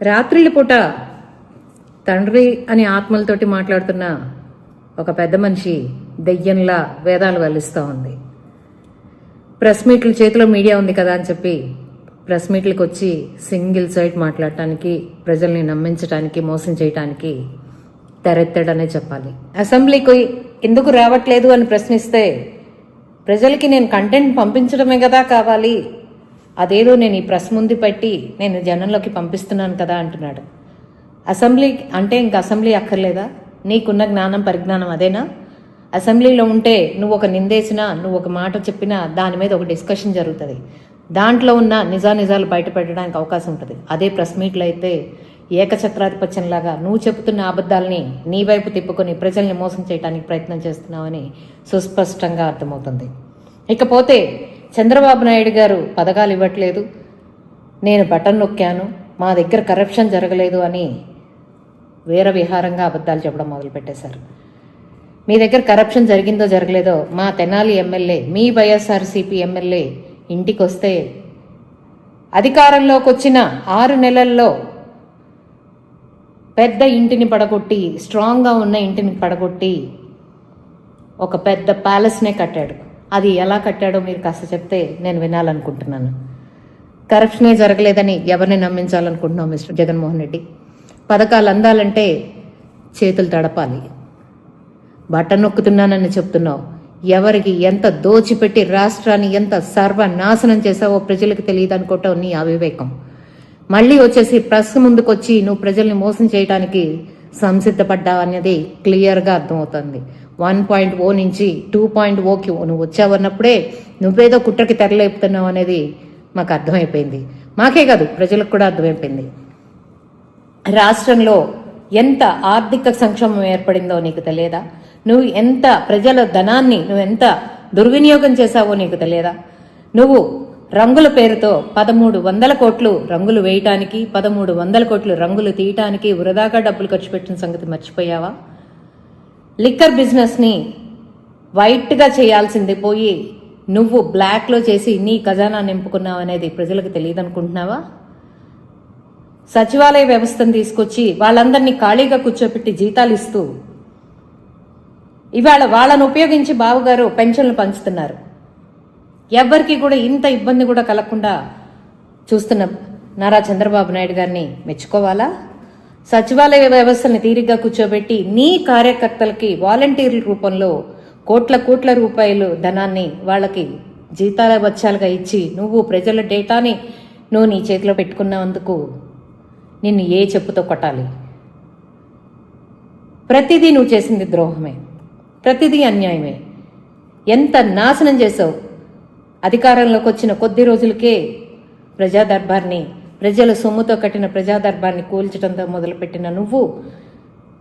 రాత్రిళ్ళ పూట తండ్రి అని ఆత్మలతోటి మాట్లాడుతున్న ఒక పెద్ద మనిషి దెయ్యంలా వేదాలు వెల్లిస్తూ ఉంది. ప్రెస్ మీట్లు చేతిలో మీడియా ఉంది కదా అని చెప్పి ప్రెస్ మీట్లకు వచ్చి సింగిల్ సైట్ మాట్లాడటానికి ప్రజల్ని నమ్మించడానికి మోసం చేయటానికి తెరెత్తాడనే చెప్పాలి. అసెంబ్లీకి ఎందుకు రావట్లేదు అని ప్రశ్నిస్తే ప్రజలకి నేను కంటెంట్ పంపించడమే కదా కావాలి. అదేదో నేను ఈ ప్రెస్ ముందు పెట్టి నేను జనంలోకి పంపిస్తున్నాను కదా అంటున్నాడు. అసెంబ్లీ అంటే ఇంక అసెంబ్లీ అక్కర్లేదా? నీకున్న జ్ఞానం పరిజ్ఞానం అదేనా? అసెంబ్లీలో ఉంటే నువ్వు ఒక నిందేసినా నువ్వు ఒక మాట చెప్పినా దాని మీద ఒక డిస్కషన్ జరుగుతుంది. దాంట్లో ఉన్న నిజానిజాలు బయటపెట్టడానికి అవకాశం ఉంటుంది. అదే ప్రెస్ మీట్లో అయితే ఏకచక్రాధిపత్యంలాగా నువ్వు చెబుతున్న అబద్ధాలని నీ వైపు తిప్పుకొని ప్రజల్ని మోసం చేయడానికి ప్రయత్నం చేస్తున్నావని సుస్పష్టంగా అర్థమవుతుంది. ఇకపోతే చంద్రబాబు నాయుడు గారు పథకాలు ఇవ్వట్లేదు. నేను బటన్ నొక్కాను. మా దగ్గర కరప్షన్ జరగలేదు అని వేర విహారంగా అబద్ధాలు చెప్పడం మొదలుపెట్టేశారు. మీ దగ్గర కరప్షన్ జరిగిందో జరగలేదో మా తెనాలి ఎమ్మెల్యే మీ వైఎస్ఆర్సీపీ ఎమ్మెల్యే ఇంటికి వస్తే అధికారంలోకి వచ్చిన ఆరు నెలల్లో పెద్ద ఇంటిని పడగొట్టి స్ట్రాంగ్గా ఉన్న ఇంటిని పడగొట్టి ఒక పెద్ద ప్యాలెస్నే కట్టాడు. అది ఎలా కట్టాడో మీరు కాస్త చెప్తే నేను వినాలనుకుంటున్నాను. కరప్షనే జరగలేదని ఎవరిని నమ్మించాలనుకుంటున్నావు మిస్టర్ జగన్మోహన్ రెడ్డి? పథకాలు అందాలంటే చేతులు తడపాలి. బట్ట నొక్కుతున్నానని చెప్తున్నావు. ఎవరికి ఎంత దోచిపెట్టి రాష్ట్రాన్ని ఎంత సర్వనాశనం చేసావో ప్రజలకు తెలియదు అనుకోవటం నీ అవివేకం. మళ్ళీ వచ్చేసి ప్రెస్ ముందుకొచ్చి నువ్వు ప్రజల్ని మోసం చేయడానికి సంసిద్ధపడ్డావు అనేది క్లియర్గా అర్థమవుతుంది. వన్ పాయింట్ ఓ నుంచి టూ పాయింట్ ఓకి నువ్వు వచ్చావన్నప్పుడే నువ్వేదో కుట్రకి తెరలేపుతున్నావు అనేది మాకు అర్థమైపోయింది. మాకే కాదు ప్రజలకు కూడా అర్థమైపోయింది. రాష్ట్రంలో ఎంత ఆర్థిక సంక్షోభం ఏర్పడిందో నీకు తెలియదా? నువ్వు ఎంత ప్రజల ధనాన్ని నువ్వు ఎంత దుర్వినియోగం చేశావో నీకు తెలియదా? నువ్వు రంగుల పేరుతో పదమూడు వందల కోట్లు రంగులు వేయటానికి పదమూడు వందల కోట్లు రంగులు తీయటానికి వృధాగా డబ్బులు ఖర్చు పెట్టిన సంగతి మర్చిపోయావా? లిక్కర్ బిజినెస్ని వైట్గా చేయాల్సింది పోయి నువ్వు బ్లాక్లో చేసి నీ ఖజానా నింపుకున్నావు అనేది ప్రజలకు తెలియదు అనుకుంటున్నావా సచివాలయ వ్యవస్థను తీసుకొచ్చి వాళ్ళందరినీ ఖాళీగా కూర్చోపెట్టి జీతాలు ఇస్తూ ఇవాళ వాళ్ళను ఉపయోగించి బావగారు పెన్షన్లు పంచుతున్నారు. ఎవ్వరికి కూడా ఇంత ఇబ్బంది కూడా కలగకుండా చూస్తున్న నారా చంద్రబాబు నాయుడు గారిని మెచ్చుకోవాలా? సచివాలయ వ్యవస్థని తీరిగ్గా కూర్చోబెట్టి నీ కార్యకర్తలకి వాలంటీర్ల రూపంలో కోట్ల కోట్ల రూపాయలు ధనాన్ని వాళ్ళకి జీతాల వచ్చాలుగా ఇచ్చి నువ్వు ప్రజల డేటాని నువ్వు నీ చేతిలో పెట్టుకున్నందుకు నిన్ను ఏ చెప్పుతో కొట్టాలి? ప్రతిదీ నువ్వు చేసింది ద్రోహమే. ప్రతిదీ అన్యాయమే. ఎంత నాశనం చేసావు? అధికారంలోకి వచ్చిన కొద్ది రోజులకే ప్రజా దర్బార్ని ప్రజల సొమ్ముతో కట్టిన ప్రజాదర్భాన్ని కూల్చడంతో మొదలుపెట్టిన నువ్వు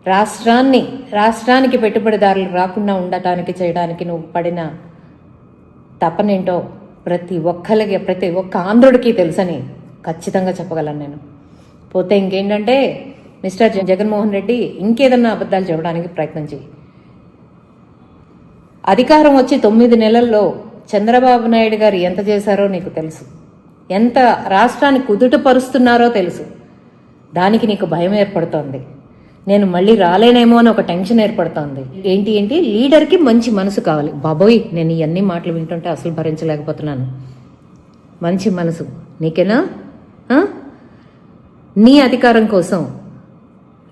రాష్ట్రాన్ని రాష్ట్రానికి పెట్టుబడిదారులు రాకుండా ఉండటానికి చేయడానికి నువ్వు పడిన తపనేంటో ప్రతి ఒక్కరికి ప్రతి ఒక్క ఆంధ్రుడికి తెలుసని ఖచ్చితంగా చెప్పగలను నేను. పోతే ఇంకేంటంటే మిస్టర్ జగన్మోహన్ రెడ్డి ఇంకేదన్నా అబద్ధాలు చెప్పడానికి ప్రయత్నం చేయి అధికారం వచ్చి తొమ్మిది నెలల్లో చంద్రబాబు నాయుడు గారు ఎంత చేశారో నీకు తెలుసు. ఎంత రాష్ట్రాన్ని కుదుటపరుస్తున్నారో తెలుసు. దానికి నీకు భయం ఏర్పడుతోంది. నేను మళ్ళీ రాలేనేమో అని ఒక టెన్షన్ ఏర్పడుతోంది. ఏంటి ఏంటి? లీడర్కి మంచి మనసు కావాలి. బాబోయ్ నేను ఇవన్నీ మాటలు వింటుంటే అసలు భరించలేకపోతున్నాను. మంచి మనసు. నీకేనా? నీ అధికారం కోసం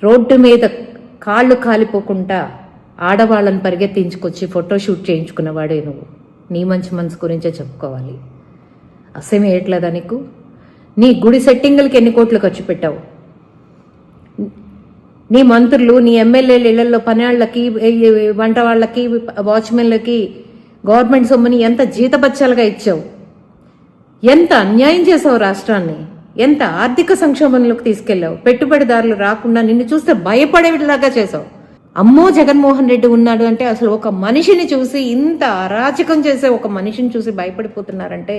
రోడ్డు మీద కాళ్ళు కాలిపోకుండా ఆడవాళ్ళని పరిగెత్తించుకొచ్చి ఫోటోషూట్ చేయించుకున్నవాడే నువ్వు. నీ మంచి మనసు గురించే చెప్పుకోవాలి. అసహ్యం వేయట్లేదా నీకు? నీ గుడి సెట్టింగులకి ఎన్ని కోట్లు ఖర్చు పెట్టావు? నీ మంత్రులు నీ ఎమ్మెల్యేలు ఇళ్ళలో పనివాళ్ళకి వంట వాళ్ళకి వాచ్మెన్లకి గవర్నమెంట్ సొమ్ముని ఎంత జీతపత్యాలుగా ఇచ్చావు? ఎంత అన్యాయం చేసావు రాష్ట్రాన్ని? ఎంత ఆర్థిక సంక్షోభంలోకి తీసుకెళ్ళావు పెట్టుబడిదారులు రాకుండా నిన్ను చూస్తే భయపడేలాగా చేసావు అమ్మో జగన్మోహన్ రెడ్డి ఉన్నాడు అంటే అసలు ఒక మనిషిని చూసి ఇంత అరాచకం చేసే ఒక మనిషిని చూసి భయపడిపోతున్నారంటే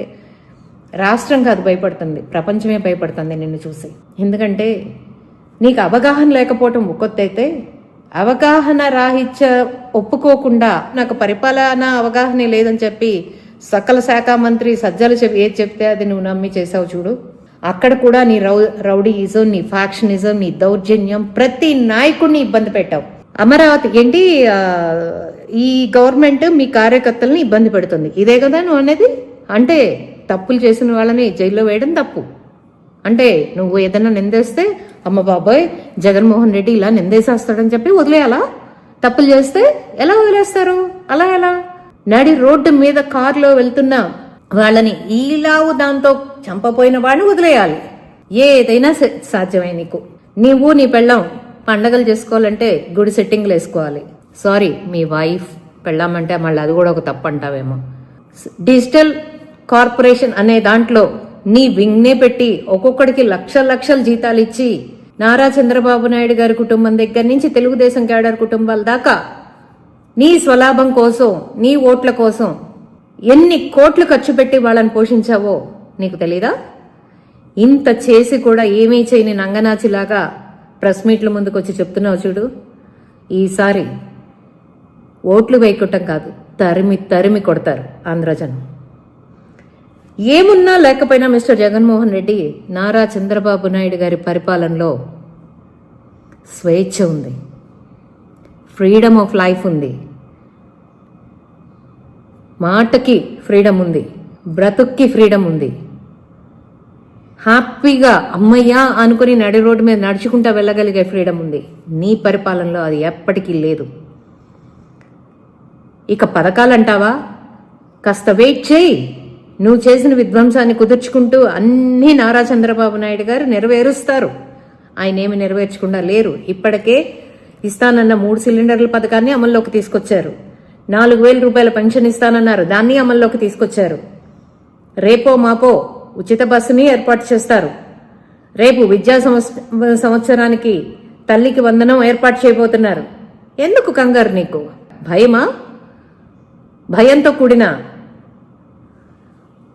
రాష్ట్రం కాదు భయపడుతుంది. ప్రపంచమే భయపడుతుంది నిన్ను చూసి. ఎందుకంటే నీకు అవగాహన లేకపోవటం ఒక్కొత్తైతే అవగాహన రాహిత్య ఒప్పుకోకుండా నాకు పరిపాలన అవగాహన లేదని చెప్పి సకల శాఖ మంత్రి సజ్జలు చెప్పి ఏది చెప్తే అది నువ్వు నమ్మి చేసావు చూడు. అక్కడ కూడా నీ రౌ రౌడీయిజం నీ ఫ్యాక్షనిజం నీ దౌర్జన్యం ప్రతి నాయకుడిని ఇబ్బంది పెట్టావు. అమరావతి ఏంటి ఈ గవర్నమెంట్ మీ కార్యకర్తల్ని ఇబ్బంది పెడుతుంది. ఇదే కదా నువ్వు అనేది? అంటే తప్పులు చేసిన వాళ్ళని జైల్లో వేయడం తప్పు. అంటే నువ్వు ఏదైనా నిందేస్తే అమ్మ బాబాయ్ జగన్మోహన్ రెడ్డి ఇలా నిందేసేస్తాడని చెప్పి వదిలేయాలా? తప్పులు చేస్తే ఎలా వదిలేస్తారు? అలా ఎలా? నడి రోడ్డు మీద కారులో వెళ్తున్న వాళ్ళని ఈలావు దాంతో చంపపోయిన వాడిని వదిలేయాలి. ఏదైనా సాధ్యమే నీకు. నీవు నీ పెళ్ళం పండగలు చేసుకోవాలంటే గుడి సెట్టింగ్లు వేసుకోవాలి. సారీ మీ వైఫ్ పెళ్ళామంటే మళ్ళీ అది కూడా ఒక తప్పు అంటావేమో. డిజిటల్ కార్పొరేషన్ అనే దాంట్లో నీ వింగ్నే పెట్టి ఒక్కొక్కడికి లక్షల లక్షల జీతాలు ఇచ్చి నారా చంద్రబాబు నాయుడు గారి కుటుంబం దగ్గర నుంచి తెలుగుదేశం క్యాడర్ కుటుంబాల దాకా నీ స్వలాభం కోసం నీ ఓట్ల కోసం ఎన్ని కోట్లు ఖర్చు పెట్టి వాళ్ళని పోషించావో నీకు తెలీదా? ఇంత చేసి కూడా ఏమీ చేయని నంగనాచిలాగా ప్రెస్ మీట్ల ముందుకు వచ్చి చెప్తున్నావు చూడు. ఈసారి ఓట్లు వేయకుట్టం కాదు తరిమి తరిమి కొడతారు ఆంధ్రజనం. ఏమున్నా లేకపోయినా మిస్టర్ జగన్మోహన్ రెడ్డి నారా చంద్రబాబు నాయుడు గారి పరిపాలనలో స్వేచ్ఛ ఉంది. ఫ్రీడమ్ ఆఫ్ లైఫ్ ఉంది. మాటకి ఫ్రీడమ్ ఉంది. బ్రతుక్కి ఫ్రీడమ్ ఉంది. హ్యాపీగా అమ్మయ్యా అనుకుని నడి రోడ్డు మీద నడుచుకుంటా వెళ్ళగలిగే ఫ్రీడమ్ ఉంది. నీ పరిపాలనలో అది ఎప్పటికీ లేదు. ఇక పథకాలంటావా? కాస్త వెయిట్ చేయి. నువ్వు చేసిన విధ్వంసాన్ని కుదుర్చుకుంటూ అన్నీ నారా చంద్రబాబు నాయుడు గారు నెరవేరుస్తారు. ఆయన ఏమి నెరవేర్చకుండా లేరు. ఇప్పటికే ఇస్తానన్న మూడు సిలిండర్ల పథకాన్ని అమల్లోకి తీసుకొచ్చారు. నాలుగు వేల రూపాయల పెన్షన్ ఇస్తానన్నారు. దాన్ని అమల్లోకి తీసుకొచ్చారు. రేపో మాపో ఉచిత బస్సుని ఏర్పాటు చేస్తారు. రేపు విద్యా సంవత్సరానికి తల్లికి వందనం ఏర్పాటు చేయబోతున్నారు. ఎందుకు కంగారు నీకు? భయమా? భయంతో కూడిన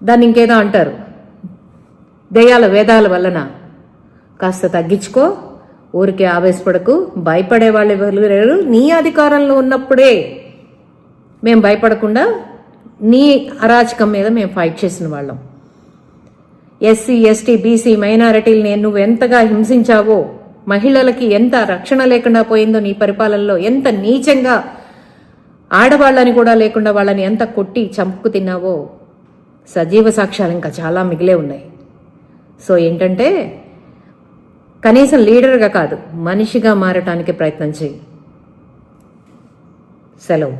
దాన్ని ఇంకేదో అంటారు. దయ్యాల వేదాల వలన. కాస్త తగ్గించుకో. ఊరికే ఆవేశపడకు. భయపడే వాళ్ళు ఎవరు లేరు. నీ అధికారంలో ఉన్నప్పుడే మేము భయపడకుండా నీ అరాచకం మీద మేము ఫైట్ చేసిన వాళ్ళం. ఎస్సీ ఎస్టీ బీసీ మైనారిటీలని నువ్వు ఎంతగా హింసించావో మహిళలకి ఎంత రక్షణ లేకుండా పోయిందో నీ పరిపాలనలో ఎంత నీచంగా ఆడవాళ్ళని కూడా లేకుండా వాళ్ళని ఎంత కొట్టి చంపుకు తిన్నావో సజీవ సాక్ష్యాలు ఇంకా చాలా మిగిలే ఉన్నాయి. సో ఏంటంటే కనీసం లీడర్గా కాదు మనిషిగా మారటానికి ప్రయత్నం చేయి సెలవు.